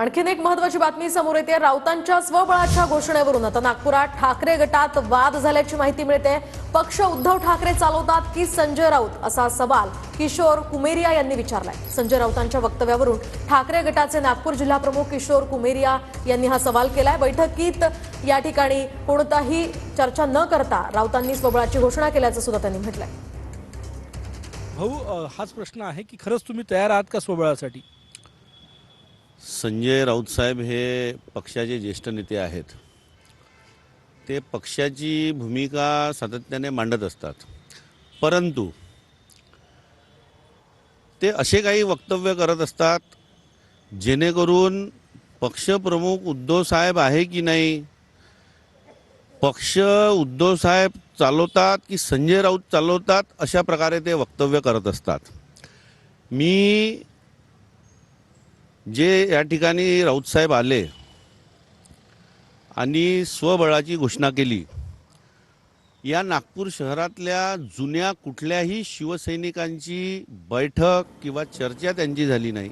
आणखीन एक महत्वाची बातमी समोर येते. राऊतांच्या स्वबळाच्या घोषणेवरून आता नागपुरात ठाकरे गटात वाद झाल्याची माहिती मिळते. पक्ष उद्धव ठाकरे चालवतात की संजय राऊत? असा सवाल किशोर कुमेरिया यांनी विचारलाय. संजय राऊतांच्या वक्तव्यावरून ठाकरे गटाचे नागपूर जिल्हा प्रमुख किशोर कुमेरिया यांनी हा सवाल केलाय. बैठकीत या ठिकाणी कोणताही चर्चा न करता राऊतांनी स्वबळाची घोषणा केल्याचं सुद्धा त्यांनी म्हटलंय. भाऊ हाच प्रश्न आहे की खरंच तुम्ही तयार आहात का स्वबळासाठी? संजय राऊत साहेब हे पक्षाचे ज्येष्ठ नेते आहेत. ते पक्षाची भूमिका सातत्याने मांडत असतात. परंतु ते असे काही वक्तव्य करत असतात जेणेकरून पक्षप्रमुख उद्धव साहेब आहे की नाही? पक्ष उद्धव साहेब चालवतात की संजय राऊत चालवतात अशा प्रकारे ते वक्तव्य करत असतात. मी जे या ठिकाणी राऊतसाहेब आले आणि स्वबळाची घोषणा केली या नागपूर शहरातल्या जुन्या कुठल्याही शिवसैनिकांची बैठक किंवा चर्चा त्यांची झाली नाही.